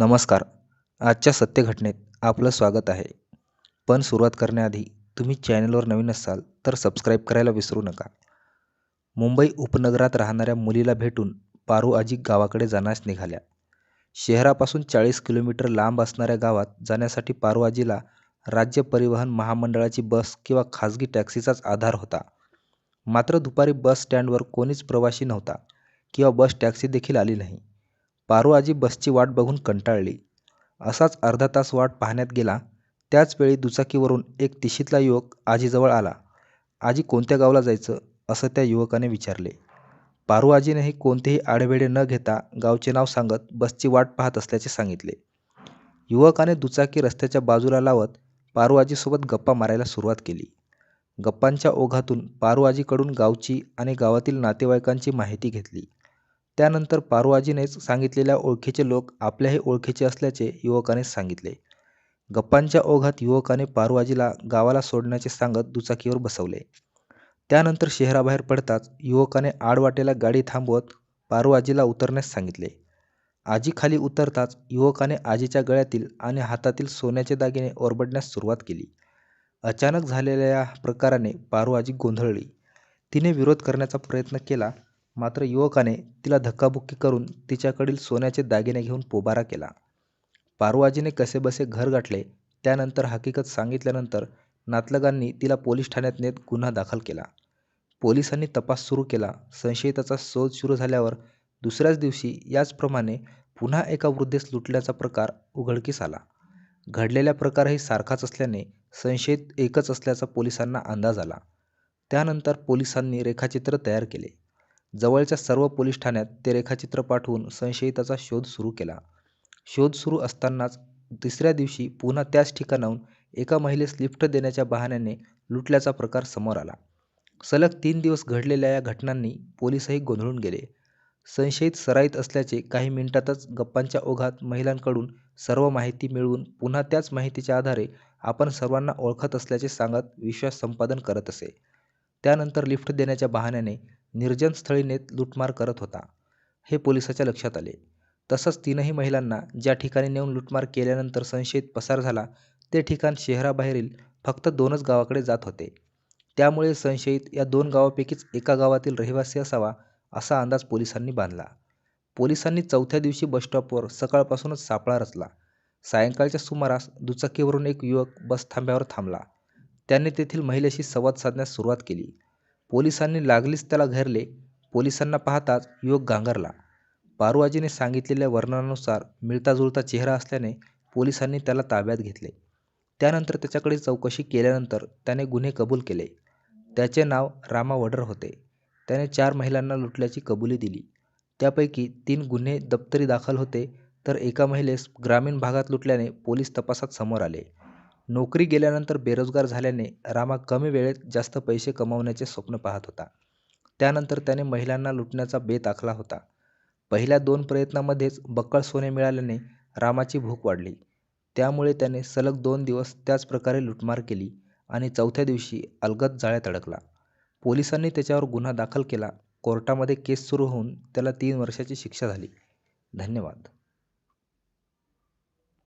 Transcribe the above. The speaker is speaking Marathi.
नमस्कार. आजच्या सत्यघटनेत आपलं स्वागत आहे. पण सुरुवात करण्याआधी तुम्ही चॅनलवर नवीन असाल तर सबस्क्राईब करायला विसरू नका. मुंबई उपनगरात राहणाऱ्या मुलीला भेटून पारू आजी गावाकडे जाण्यास निघाल्या. शहरापासून चाळीस किलोमीटर लांब असणाऱ्या गावात जाण्यासाठी पारू आजीला राज्य परिवहन महामंडळाची बस किंवा खाजगी टॅक्सीचाच आधार होता. मात्र दुपारी बस स्टँडवर कोणीच प्रवासी नव्हता किंवा बस टॅक्सी देखील आली नाही. पारू आजी बसची वाट बघून कंटाळली. असाच अर्धा तास वाट पाहण्यात गेला. त्याच वेळी दुचाकीवरून एक तिशीतला युवक आजीजवळ आला. आजी कोणत्या गावाला जायचं? असं त्या युवकाने विचारले. पारू आजीनेही कोणतेही आडवेडे न घेता गावचे नाव सांगत बसची वाट पाहत असल्याचे सांगितले. युवकाने दुचाकी रस्त्याच्या बाजूला लावत पारू आजीसोबत गप्पा मारायला सुरुवात केली. गप्पांच्या ओघातून पारू आजीकडून गावची आणि गावातील नातेवाईकांची माहिती घेतली. त्यानंतर पारुआजीनेच सांगितलेल्या ओळखीचे लोक आपल्याही ओळखीचे असल्याचे युवकाने सांगितले. गप्पांच्या ओघात युवकाने पारू गावाला सोडण्याचे सांगत दुचाकीवर बसवले. त्यानंतर शहराबाहेर पडताच युवकाने आडवाटेला गाडी थांबवत पारू आजीला उतरण्यास सांगितले. आजी खाली उतरताच युवकाने आजीच्या गळ्यातील आणि हातातील सोन्याचे दागिने ओरबडण्यास सुरुवात केली. अचानक झालेल्या या प्रकाराने पारू आजी गोंधळली. तिने विरोध करण्याचा प्रयत्न केला मात्र युवकाने तिला धक्काबुक्की करून तिच्याकडील सोन्याचे दागिने घेऊन पोबारा केला. पारुआजीने कसेबसे घर गाठले त्यानंतर हकीकत सांगितल्यानंतर नातलगांनी तिला पोलीस ठाण्यात नेत गुन्हा दाखल केला. पोलिसांनी तपास सुरू केला. संशयिताचा शोध सुरू झाल्यावर दुसऱ्याच दिवशी याचप्रमाणे पुन्हा एका वृद्धेस लुटल्याचा प्रकार उघडकीस आला. घडलेला प्रकारही सारखाच असल्याने संशयित एकच असल्याचा पोलिसांना अंदाज आला. त्यानंतर पोलिसांनी रेखाचित्र तयार केले. जवळच्या सर्व पोलीस ठाण्यात ते रेखाचित्र पाठवून संशयिताचा शोध सुरू केला. शोध सुरू असतानाच तिसऱ्या दिवशी पुन्हा त्याच ठिकाणाहून एका महिलेस लिफ्ट देण्याच्या बहाण्याने लुटल्याचा प्रकार समोर आला. सलग तीन दिवस घडलेल्या या घटनांनी पोलीसही गोंधळून गेले. संशयित सराईत असल्याचे काही मिनिटातच गप्पांच्या ओघात महिलांकडून सर्व माहिती मिळवून पुन्हा त्याच माहितीच्या आधारे आपण सर्वांना ओळखत असल्याचे सांगत विश्वास संपादन करत असे. त्यानंतर लिफ्ट देण्याच्या बहाण्याने निर्जन स्थळी नेत लूटमार करत होता. हे पोलिसाच्या लक्षात आले. तसंच तीनही महिलांना ज्या ठिकाणी नेऊन लूटमार केल्यानंतर संशयित पसार झाला ते ठिकाण शहराबाहेरील फक्त दोनच गावाकडे जात होते. त्यामुळे संशयित या दोन गावापैकीच एका गावातील रहिवासी असावा असा अंदाज पोलिसांनी बांधला. पोलिसांनी चौथ्या दिवशी बसस्टॉपवर सकाळपासूनच सापळा रचला. सायंकाळच्या सुमारास दुचाकीवरून एक युवक बस थांब्यावर थांबला. त्याने तेथील महिलेशी संवाद साधण्यास सुरुवात केली. पोलिसांनी लागलीच त्याला घेरले. पोलिसांना पाहताच युवक गांगरला पारू आजीने सांगितलेल्या वर्णनानुसार मिळताजुळता चेहरा असल्याने पोलिसांनी त्याला ताब्यात घेतले. त्यानंतर त्याच्याकडे चौकशी केल्यानंतर त्याने गुन्हे कबूल केले. त्याचे नाव रामा वडर होते. त्याने चार महिलांना लुटल्याची कबुली दिली. त्यापैकी तीन गुन्हे दप्तरी दाखल होते तर एका महिलेस ग्रामीण भागात लुटल्याने पोलीस तपासात समोर आले. नोकरी गेल्यानंतर बेरोजगार झाल्याने रामा कमी वेळेत जास्त पैसे कमावण्याचे स्वप्न पाहत होता. त्यानंतर त्याने महिलांना लुटण्याचा बेत आखला होता. पहिल्या दोन प्रयत्नामध्येच बक्कळ सोने मिळाल्याने रामाची भूक वाढली. त्यामुळे त्याने सलग दोन दिवस त्याच प्रकारे लुटमार केली आणि चौथ्या दिवशी अलगद जाळ्यात अडकला. पोलिसांनी त्याच्यावर गुन्हा दाखल केला. कोर्टामध्ये केस सुरू होऊन त्याला तीन वर्षाची शिक्षा झाली. धन्यवाद.